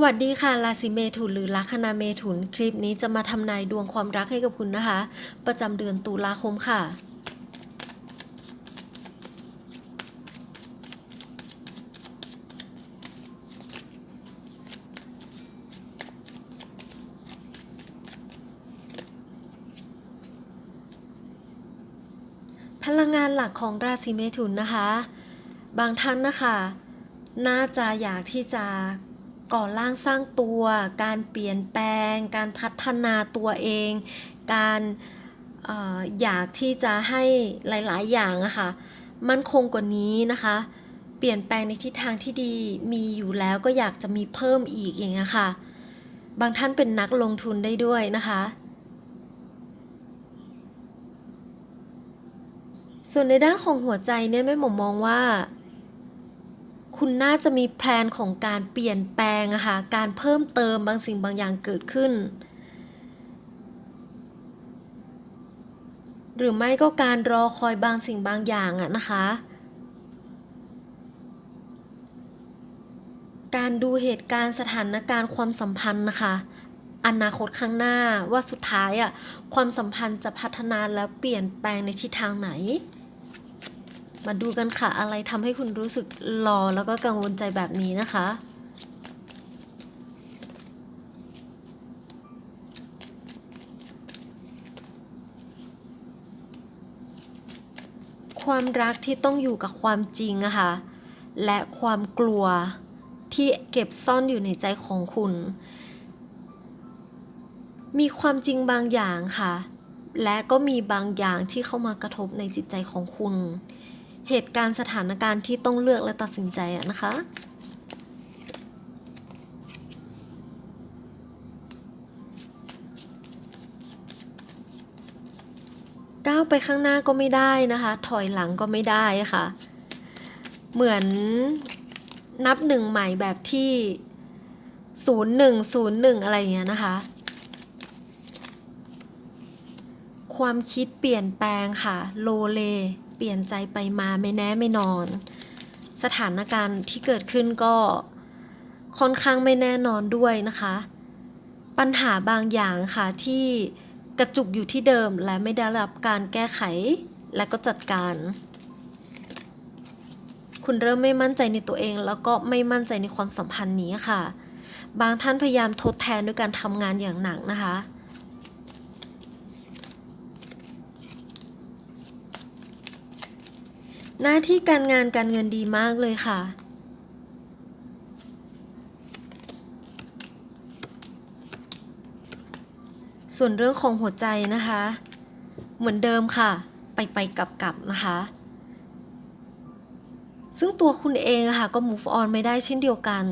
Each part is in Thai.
วัสดีค่ะราศีเมถุนหรือลัคนาเมถุน คลิปนี้จะมาทำนายดวงความรักให้กับคุณนะคะ ประจำเดือนตุลาคมค่ะ พลังงานหลักของราศีเมถุนนะคะ บางท่านนะคะ น่าจะอยากที่จะ ก่อร่างสร้างตัว การเปลี่ยนแปลง การพัฒนาตัวเอง การออยากที่จะให้หลาย ๆ อย่างอะค่ะมั่นคงกว่านี้นะคะ เปลี่ยนแปลงในทิศทางที่ดีมีอยู่แล้วก็อยากจะมีเพิ่มอีกอย่างเงี้ยค่ะ บางท่านเป็นนักลงทุนได้ด้วยนะคะ ส่วนในด้านของหัวใจเนี่ยแม่หมอมองว่า คุณน่าจะมีแพลนของการเปลี่ยนแปลงอะค่ะการเพิ่มเติมบางสิ่งบางอย่างเกิดขึ้น หรือไม่ก็การรอคอยบางสิ่งบางอย่างอะนะคะ การดูเหตุการณ์สถานการณ์ความสัมพันธ์นะคะอนาคตข้างหน้าว่าสุดท้ายอะความสัมพันธ์จะพัฒนาและเปลี่ยนแปลงในทิศทางไหน มาดูกันค่ะ อะไรทำให้คุณรู้สึกรอแล้วก็กังวลใจแบบนี้นะคะ ความรักที่ต้องอยู่กับความจริงอะค่ะ และความกลัวที่เก็บซ่อนอยู่ในใจของคุณ มีความจริงบางอย่างค่ะ และก็มีบางอย่างที่เข้ามากระทบในจิตใจของคุณ เหตุการณ์สถานการณ์ที่ต้องเลือกและตัดสินใจอะนะคะ ก้าวไปข้างหน้าก็ไม่ได้นะคะ ถอยหลังก็ไม่ได้ค่ะ เหมือนนับหนึ่งใหม่แบบที่ศูนย์หนึ่งศูนย์หนึ่งอะไรอย่างเงี้ยนะคะ ความคิดเปลี่ยนแปลงค่ะ โลเล ปลี่ยนใจไปมาไม่แน่ไม่นอน สถานการณ์ที่เกิดขึ้นก็ค่อนข้างไม่แน่นอนด้วยนะคะ ปัญหาบางอย่างค่ะที่กระจุกอยู่ที่เดิมและไม่ได้รับการแก้ไขและก็จัดการ คุณเริ่มไม่มั่นใจในตัวเอง แล้วก็ไม่มั่นใจในความสัมพันธ์นี้ค่ะ บางท่านพยายามทดแทนด้วยการทำงานอย่างหนักนะคะ หน้าที่การงานการเงินดีมากเลยค่ะ ส่วนเรื่องของหัวใจนะคะ เหมือนเดิมค่ะ ไปไปกลับกลับนะคะ ซึ่งตัวคุณเองค่ะก็ move on ไม่ได้เช่นเดียวกัน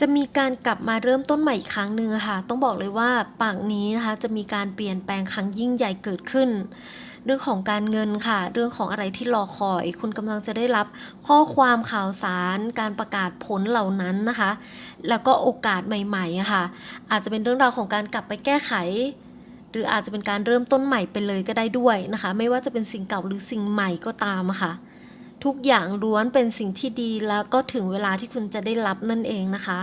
จะมีการกลับมาเริ่มต้นใหม่อีกครั้งหนึ่งค่ะ ต้องบอกเลยว่าปากนี้นะคะจะมีการเปลี่ยนแปลงครั้งยิ่งใหญ่เกิดขึ้น เรื่องของการเงินค่ะ เรื่องของอะไรที่รอคอย คุณกำลังจะได้รับข้อความข่าวสารการประกาศผลเหล่านั้นนะคะ แล้วก็โอกาสใหม่ๆะค่ะ อาจจะเป็นเรื่องราวของการกลับไปแก้ไข หรืออาจจะเป็นการเริ่มต้นใหม่ไปเลยก็ได้ด้วยนะคะ ไม่ว่าจะเป็นสิ่งเก่าหรือสิ่งใหม่ก็ตามะค่ะ ทุกอย่างล้วนเป็นสิ่งที่ดีแล้วก็ถึงเวลาที่คุณจะได้รับนั่นเองนะคะ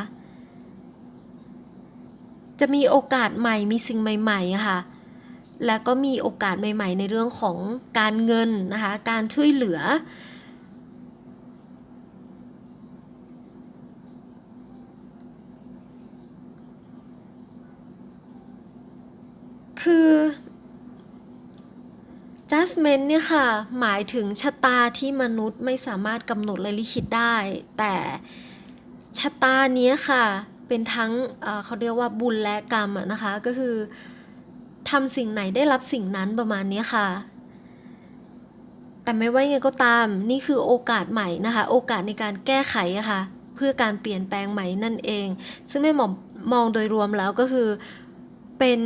จะมีโอกาสใหม่มีสิ่งใหม่ๆะค่ะ แล้วก็มีโอกาสใหม่ ๆ ในเรื่องของการเงินนะคะ การช่วยเหลือ คือ judgment เนี่ยค่ะ หมายถึงชะตาที่มนุษย์ไม่สามารถกำหนดและลิขิตได้ แต่ชะตานี้ค่ะ เป็นทั้งเเขาเรียกว่าบุญและกรรมนะคะ ก็คือ ทำสิ่งไหนได้รับสิ่งนั้นประมาณนี้ค่ะ แต่ไม่ว่ายังไงก็ตามนี่คือโอกาสใหม่นะคะ โอกาสในการแก้ไขะค่ะ เพื่อการเปลี่ยนแปลงใหม่นั่นเอง ซึ่งแม่หมอมองโดยรวมแล้วก็คือเป็น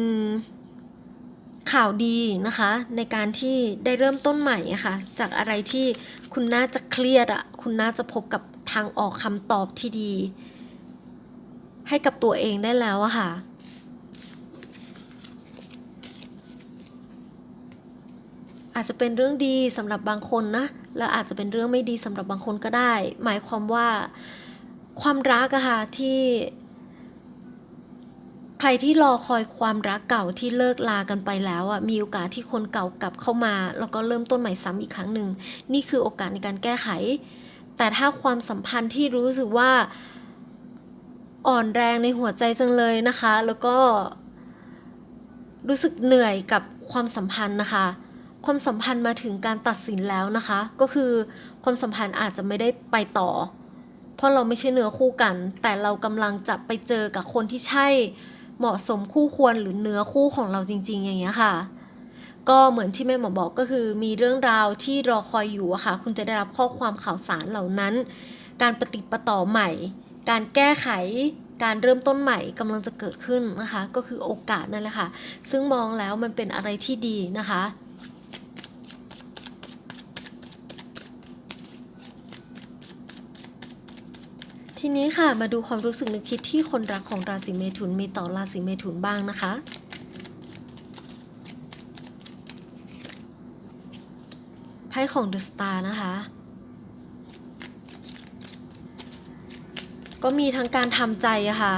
ข่าวดีนะคะ ในการที่ได้เริ่มต้นใหม่ะค่ะ จากอะไรที่คุณน่าจะเครียดอะคุณน่าจะพบกับทางออกคำตอบที่ดี ให้กับตัวเองได้แล้วอะค่ะ อาจจะเป็นเรื่องดีสำหรับบางคนนะ และอาจจะเป็นเรื่องไม่ดีสำหรับบางคนก็ได้ หมายความว่าความรักอะค่ะที่ ใครที่รอคอยความรักเก่าที่เลิกลากันไปแล้วอะมีโอกาสที่คนเก่ากลับเข้ามา แล้วก็เริ่มต้นใหม่ซ้ำอีกครั้งหนึ่งนี่คือโอกาสในการแก้ไข แต่ถ้าความสัมพันธ์ที่รู้สึกว่าอ่อนแรงในหัวใจจังเลยนะคะ แล้วก็รู้สึกเหนื่อยกับความสัมพันธ์นะคะ ความสัมพันธ์มาถึงการตัดสินแล้วนะคะ ก็คือความสัมพันธ์อาจจะไม่ได้ไปต่อ เพราะเราไม่ใช่เนื้อคู่กัน แต่เรากำลังจะไปเจอกับคนที่ใช่เหมาะสมคู่ควรหรือเนื้อคู่ของเราจริง ๆ อย่างเงี้ยค่ะ ก็เหมือนที่แม่หมอบอกก็คือ มีเรื่องราวที่รอคอยอยู่อะค่ะ คุณจะได้รับข้อความข่าวสารเหล่านั้น การปฏิปต่อใหม่ การแก้ไขการเริ่มต้นใหม่กำลังจะเกิดขึ้นนะคะ ก็คือโอกาสนั่นแหละค่ะ ซึ่งมองแล้วมันเป็นอะไรที่ดีนะคะ ทีนี้ค่ะมาดูความรู้สึกนึกคิดที่คนรักของราศีเมถุนมีต่อราศีเมถุนบ้างนะคะไพ่ของเดอะสตาร์นะคะ ก็มีทั้งการทำใจอะค่ะ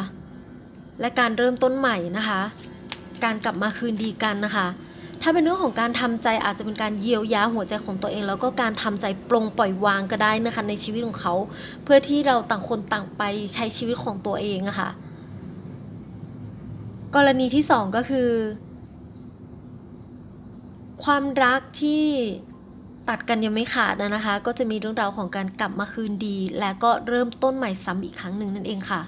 และการเริ่มต้นใหม่นะคะ การกลับมาคืนดีกันนะคะ ถ้าเป็นเรื่องของการทำใจอาจจะเป็นการเยียวยาหัวใจของตัวเอง แล้วก็การทำใจปลงปล่อยวางก็ได้นะคะในชีวิตของเขา เพื่อที่เราต่างคนต่างไปใช้ชีวิตของตัวเองอะค่ะกรณีที่สองก็คือ ความรักที่ตัดกันยังไม่ขาดนะนะคะ ก็จะมีเรื่องราวของการกลับมาคืนดี และก็เริ่มต้นใหม่ซ้ำอีกครั้งหนึ่งนั่นเองค่ะ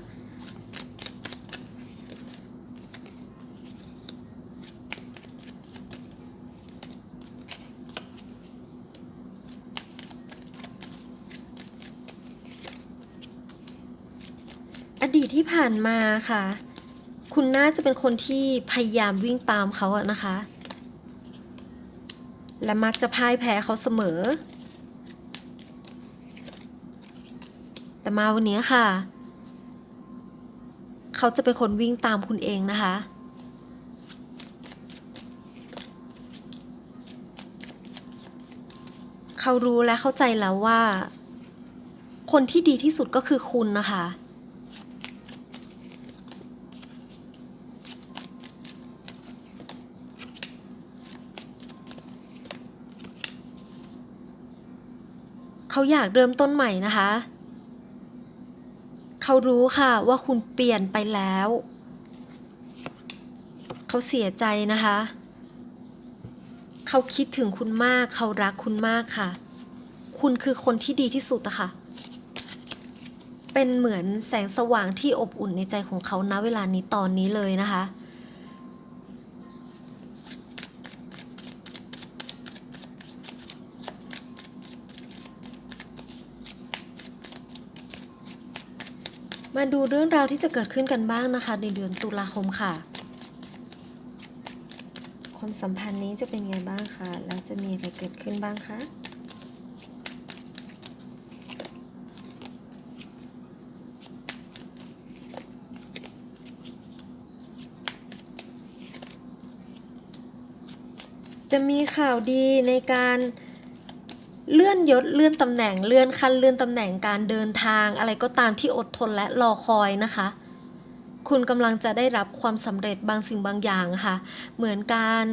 อดีตที่ผ่านมาค่ะ คุณน่าจะเป็นคนที่พยายามวิ่งตามเขาอะนะคะ และมักจะพ่ายแพ้เขาเสมอ แต่มาวันนี้ค่ะ เขาจะเป็นคนวิ่งตามคุณเองนะคะ เขารู้และเข้าใจแล้วว่า คนที่ดีที่สุดก็คือคุณนะคะ เขาอยากเริ่มต้นใหม่นะคะ เขารู้ค่ะว่าคุณเปลี่ยนไปแล้ว เขาเสียใจนะคะ เขาคิดถึงคุณมาก เขารักคุณมากค่ะ คุณคือคนที่ดีที่สุดอะค่ะ เป็นเหมือนแสงสว่างที่อบอุ่นในใจของเขาณเวลานี้ตอนนี้เลยนะคะ มาดูเรื่องราวที่จะเกิดขึ้นกันบ้างนะคะ ในเดือนตุลาคมค่ะ ความสัมพันธ์นี้จะเป็นไงบ้างคะแล้วจะมีอะไรเกิดขึ้นบ้างคะจะมีข่าวดีในการ เลื่อนยศเลื่อนตำแหน่งเลื่อนขั้นเลื่อนตำแหน่งการเดินทาง อะไรก็ตามที่อดทนและรอคอยนะคะ คุณกำลังจะได้รับความสำเร็จบางสิ่งบางอย่างค่ะ เหมือนการ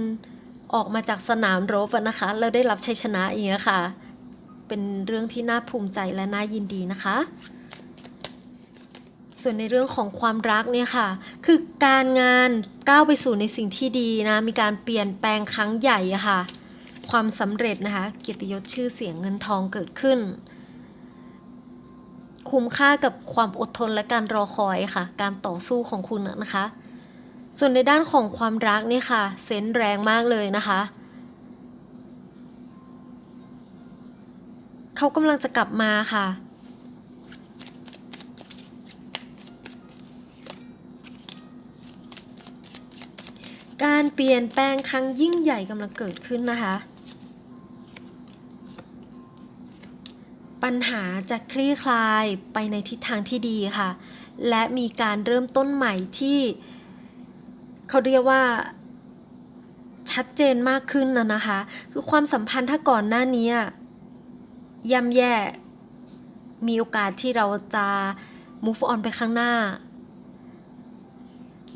ออกมาจากสนามรบนะคะแล้วได้รับชัยชนะอย่างเงี้ยค่ะ เป็นเรื่องที่น่าภูมิใจและน่ายินดีนะคะส่วนในเรื่องของความรักเนี่ยค่ะ คือการงานก้าวไปสู่ในสิ่งที่ดีนะ มีการเปลี่ยนแปลงครั้งใหญ่อะค่ะ ความสำเร็จนะคะ เกียรติยศชื่อเสียงเงินทองเกิดขึ้น คุ้มค่ากับความอดทนและการรอคอยค่ะ การต่อสู้ของคุณนะคะ ส่วนในด้านของความรักนี่ค่ะ เซนแรงมากเลยนะคะเขากำลังจะกลับมาค่ะ การเปลี่ยนแปลงครั้งยิ่งใหญ่กำลังเกิดขึ้นนะคะ ปัญหาจะคลี่คลายไปในทิศทางที่ดีค่ะ และมีการเริ่มต้นใหม่ที่เขาเรียกว่าชัดเจนมากขึ้นนะนะคะ คือความสัมพันธ์ถ้าก่อนหน้านี้ย่ำแย่มีโอกาสที่เราจะ move on ไปข้างหน้า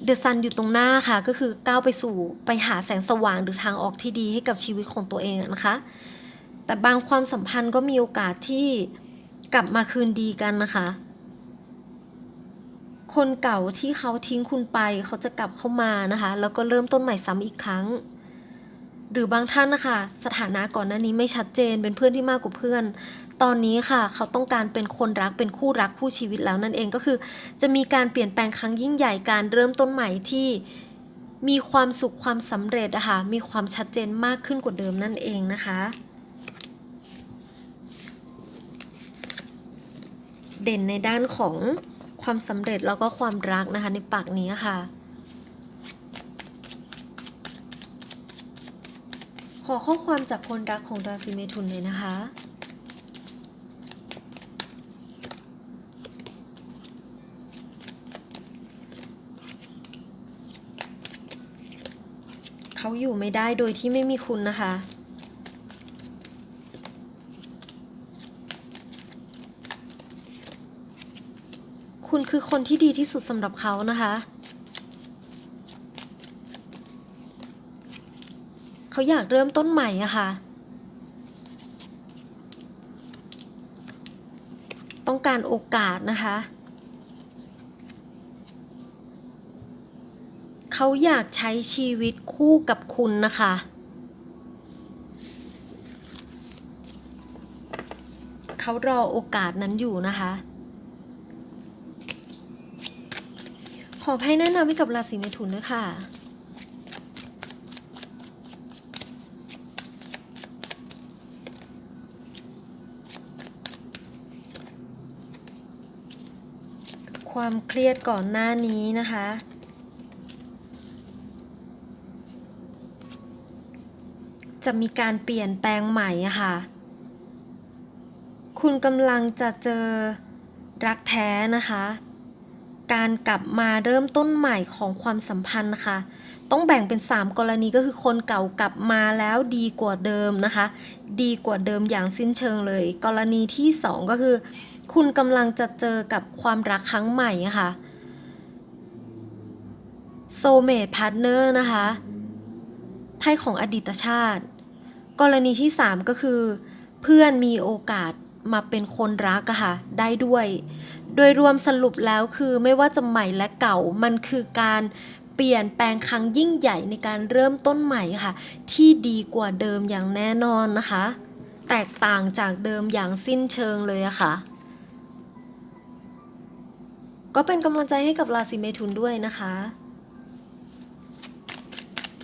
The Sun อยู่ตรงหน้าค่ะ ก็คือก้าวไปสู่ไปหาแสงสว่างหรือทางออกที่ดีให้กับชีวิตของตัวเองนะคะ แต่บางความสัมพันธ์ก็มีโอกาสที่กลับมาคืนดีกันนะคะ คนเก่าที่เขาทิ้งคุณไป เขาจะกลับเข้ามานะคะ แล้วก็เริ่มต้นใหม่ซ้ำอีกครั้ง หรือบางท่านนะคะ สถานะก่อนหน้านี้ไม่ชัดเจนเป็นเพื่อนที่มากกว่าเพื่อน ตอนนี้ค่ะ เขาต้องการเป็นคนรักเป็นคู่รักคู่ชีวิตแล้วนั่นเองก็คือ จะมีการเปลี่ยนแปลงครั้งยิ่งใหญ่การเริ่มต้นใหม่ที่มีความสุขความสำเร็จอะค่ะมีความชัดเจนมากขึ้นกว่าเดิมนั่นเองนะคะ เด่นในด้านของความสำเร็จแล้วก็ความรักนะคะในปากนี้ค่ะ ขอข้อความจากคนรักของราศีเมถุนเลยนะคะเขาอยู่ไม่ได้โดยที่ไม่มีคุณนะคะ คุณคือคนที่ดีที่สุดสำหรับเขานะคะ เขาอยากเริ่มต้นใหม่อะค่ะ ต้องการโอกาสนะคะ เขาอยากใช้ชีวิตคู่กับคุณนะคะเขารอโอกาสนั้นอยู่นะคะ ขอให้แนะนำให้กับราศีเมถุนด้วยค่ะความเครียดก่อนหน้านี้นะคะ จะมีการเปลี่ยนแปลงใหม่ะค่ะ คุณกำลังจะเจอรักแท้นะคะ การกลับมาเริ่มต้นใหม่ของความสัมพันธ์ค่ะ ต้องแบ่งเป็น 3 กรณีก็คือคนเก่ากลับมาแล้วดีกว่าเดิมนะคะ ดีกว่าเดิมอย่างสิ้นเชิงเลย กรณีที่ 2 ก็คือ คุณกำลังจะเจอกับความรักครั้งใหม่ะค่ะ soulmate partner นะคะไพ่ของอดีตชาติ กรณีที่ 3 ก็คือ เพื่อนมีโอกาส มาเป็นคนรักอะค่ะได้ด้วย โดยรวมสรุปแล้วคือไม่ว่าจะใหม่และเก่ามันคือการเปลี่ยนแปลงครั้งยิ่งใหญ่ในการเริ่มต้นใหม่ค่ะ ที่ดีกว่าเดิมอย่างแน่นอนนะคะ แตกต่างจากเดิมอย่างสิ้นเชิงเลยอะค่ะ ก็เป็นกำลังใจให้กับราศีเมถุนด้วยนะคะ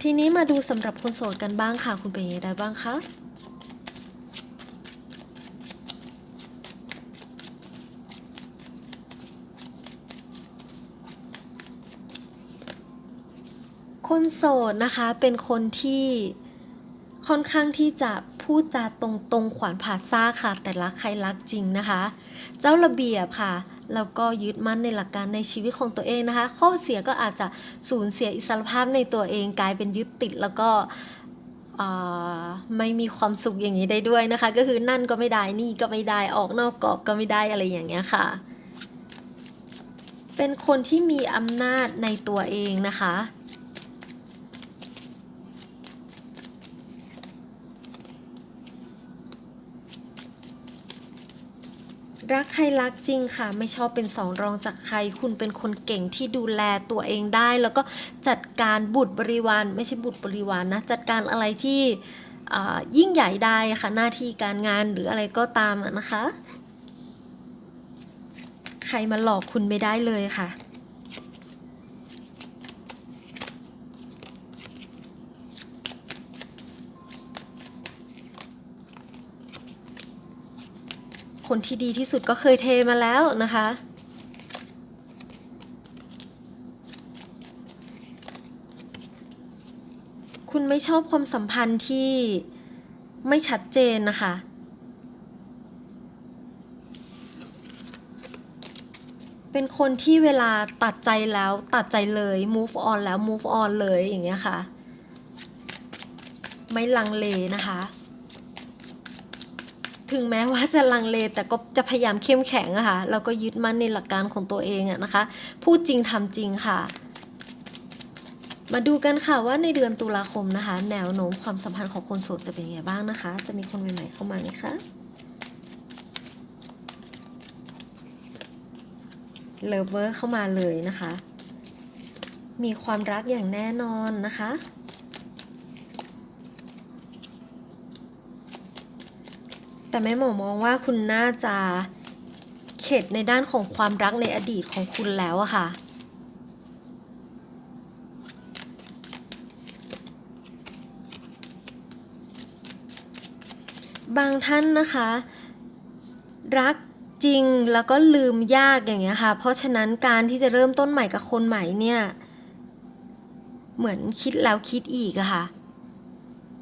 ทีนี้มาดูสำหรับคนโสดกันบ้างค่ะ คุณเป็นยังไงได้บ้างคะ คนโสดนะคะเป็นคนที่ค่อนข้างที่จะพูดจาตรงตรงๆขวานผ่าซ่าค่ะ แต่รักใครรักจริงนะคะ เจ้าระเบียบค่ะ แล้วก็ยึดมั่นในหลักการในชีวิตของตัวเองนะคะ ข้อเสียก็อาจจะสูญเสียอิสรภาพในตัวเองกลายเป็นยึดติดแล้วก็ไม่มีความสุขอย่างนี้ได้ด้วยนะคะ ก็คือนั่นก็ไม่ได้นี่ก็ไม่ได้ออกนอกกรอบก็ไม่ได้อะไรอย่างเงี้ยค่ะ เป็นคนที่มีอำนาจในตัวเองนะคะ รักใครรักจริงค่ะ ไม่ชอบเป็นสองรองจากใคร คุณเป็นคนเก่งที่ดูแลตัวเองได้ แล้วก็จัดการบุตรบริวาร ไม่ใช่บุตรบริวารนนะจัดการอะไรที่อ่ายิ่งใหญ่ได้ค่ะหน้าที่การงานหรืออะไรก็ตามนะคะ ใครมาหลอกคุณไม่ได้เลยค่ะ คนที่ดีที่สุดก็เคยเทมาแล้วนะคะ คุณไม่ชอบความสัมพันธ์ที่ไม่ชัดเจนนะคะ เป็นคนที่เวลาตัดใจแล้วตัดใจเลย move on แล้ว move on เลยอย่างเงี้ยค่ะ ไม่ลังเลนะคะ ถึงแม้ว่าจะลังเลแต่ก็จะพยายามเข้มแข็งอะค่ะแล้วก็ยึดมั่นในหลักการของตัวเองอะนะคะ พูดจริงทำจริงค่ะ มาดูกันค่ะว่าในเดือนตุลาคมนะคะ แนวโน้มความสัมพันธ์ของคนโสดจะเป็นยังไงบ้างนะคะ จะมีคนใหม่ๆเข้ามาไหมคะเลเวอร์เข้ามาเลยนะคะ มีความรักอย่างแน่นอนนะคะ แต่แม่หมอมองว่าคุณน่าจะเข็ดในด้านของความรักในอดีตของคุณแล้วอะค่ะ บางท่านนะคะ รักจริงแล้วก็ลืมยากอย่างเงี้ยค่ะ เพราะฉะนั้นการที่จะเริ่มต้นใหม่กับคนใหม่เนี่ย เหมือนคิดแล้วคิดอีกอะค่ะ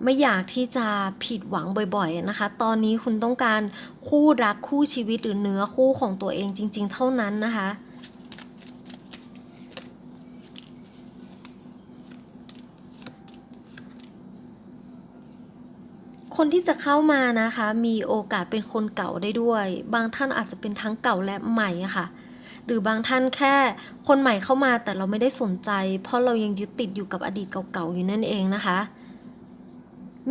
ไม่อยากที่จะผิดหวังบ่อยๆนะคะ ตอนนี้คุณต้องการคู่รักคู่ชีวิตหรือเนื้อคู่ของตัวเองจริง ๆ เท่านั้นนะคะคนที่จะเข้ามานะคะ มีโอกาสเป็นคนเก่าได้ด้วย บางท่านอาจจะเป็นทั้งเก่าและใหม่ะค่ะ หรือบางท่านแค่คนใหม่เข้ามาแต่เราไม่ได้สนใจ เพราะเรายังยึดติดอยู่กับอดีตเก่าๆอยู่นั่นเองนะคะ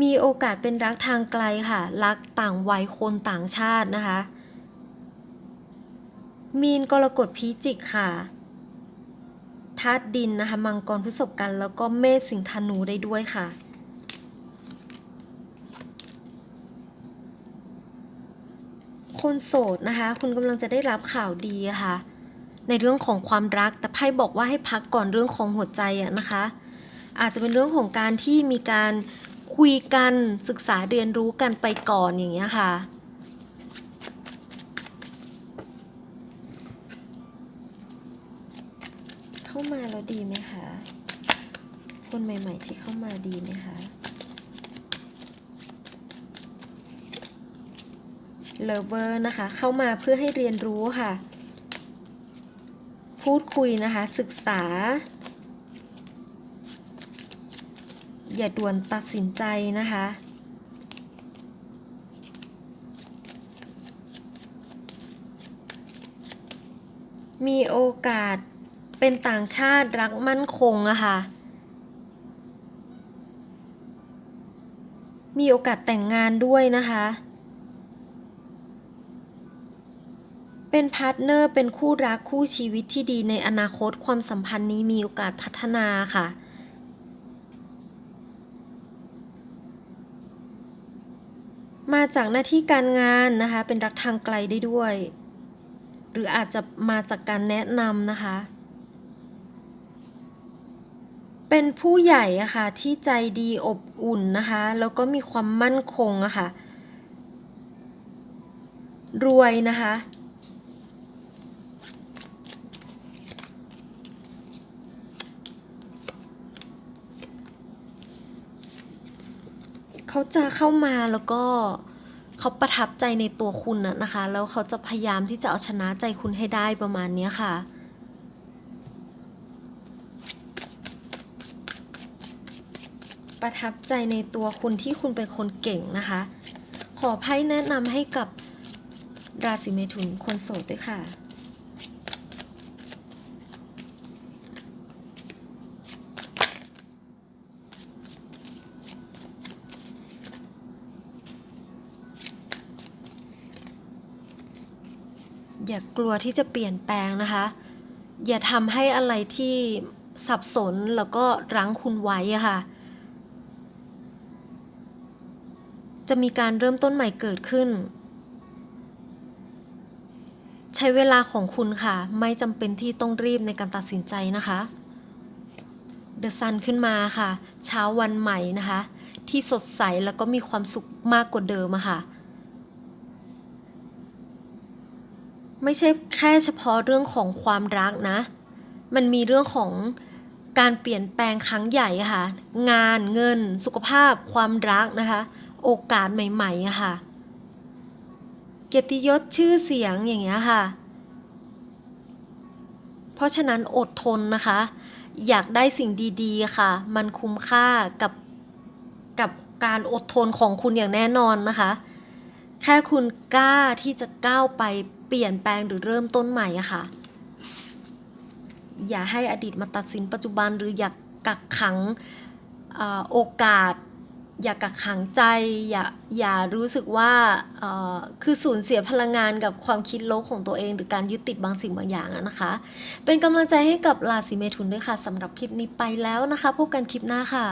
มีโอกาสเป็นรักทางไกลค่ะ รักต่างวัยคนต่างชาตินะคะ มีนกรกฎพิจิกค่ะธาตุดินนะคะ มังกรพฤษภกัน แล้วก็เมษสิงธนูได้ด้วยค่ะคนโสดนะคะ คุณกำลังจะได้รับข่าวดีค่ะ ในเรื่องของความรักแต่ไพ่บอกว่าให้พักก่อนเรื่องของหัวใจอะนะคะ อาจจะเป็นเรื่องของการที่มีการ คุยกันศึกษาเรียนรู้กันไปก่อนอย่างเงี้ยค่ะ เข้ามาแล้วดีไหมคะ คนใหม่ ๆ ที่เข้ามาดีไหมคะ เลเวอร์นะคะ เข้ามาเพื่อให้เรียนรู้ค่ะ พูดคุยนะคะศึกษา อย่าด่วนตัดสินใจนะคะ มีโอกาสเป็นต่างชาติรักมั่นคงอะค่ะ มีโอกาสแต่งงานด้วยนะคะ เป็นพาร์ทเนอร์เป็นคู่รักคู่ชีวิตที่ดีในอนาคตความสัมพันธ์นี้มีโอกาสพัฒนาค่ะ มาจากหน้าที่การงานนะคะ เป็นรักทางไกลได้ด้วย หรืออาจจะมาจากการแนะนำนะคะ เป็นผู้ใหญ่อะค่ะที่ใจดีอบอุ่นนะคะ แล้วก็มีความมั่นคงอะค่ะรวยนะคะ เขาจะเข้ามาแล้วก็เขาประทับใจในตัวคุณนะนะคะ แล้วเขาจะพยายามที่จะเอาชนะใจคุณให้ได้ประมาณนี้ค่ะประทับใจในตัวคุณที่คุณเป็นคนเก่งนะคะ ขอไพ่แนะนำให้กับราศีเมถุนคนโสดด้วยค่ะ กลัวที่จะเปลี่ยนแปลงนะคะ อย่าทำให้อะไรที่สับสนแล้วก็รั้งคุณไว้อะค่ะ จะมีการเริ่มต้นใหม่เกิดขึ้น ใช้เวลาของคุณค่ะ ไม่จำเป็นที่ต้องรีบในการตัดสินใจนะคะ The Sun ขึ้นมาค่ะ เช้าวันใหม่นะคะ ที่สดใสแล้วก็มีความสุขมากกว่าเดิมอะค่ะ ไม่ใช่แค่เฉพาะเรื่องของความรักนะ มันมีเรื่องของการเปลี่ยนแปลงครั้งใหญ่ค่ะ งานเงิน สุขภาพ ความรักนะคะ โอกาสใหม่ๆค่ะ เกียรติยศชื่อเสียงอย่างเงี้ยค่ะ เพราะฉะนั้นอดทนนะคะ อยากได้สิ่งดีๆค่ะ มันคุ้มค่ากับกับการอดทนของคุณอย่างแน่นอนนะคะ แค่คุณกล้าที่จะก้าวไป เปลี่ยนแปลงหรือเริ่มต้นใหม่อะค่ะ อย่าให้อดีตมาตัดสินปัจจุบันหรืออย่ากักขังอโอกาส อย่ากักขังใจ อย่าอย่ารู้สึกว่าคือสูญเสียพลังงานกับความคิดลบของตัวเอง หรือการยึดติดบางสิ่งบางอย่างอะนะคะ เป็นกำลังใจให้กับราศีเมถุนด้วยค่ะสำหรับคลิปนี้ไปแล้วนะคะ พบกันคลิปหน้าค่ะ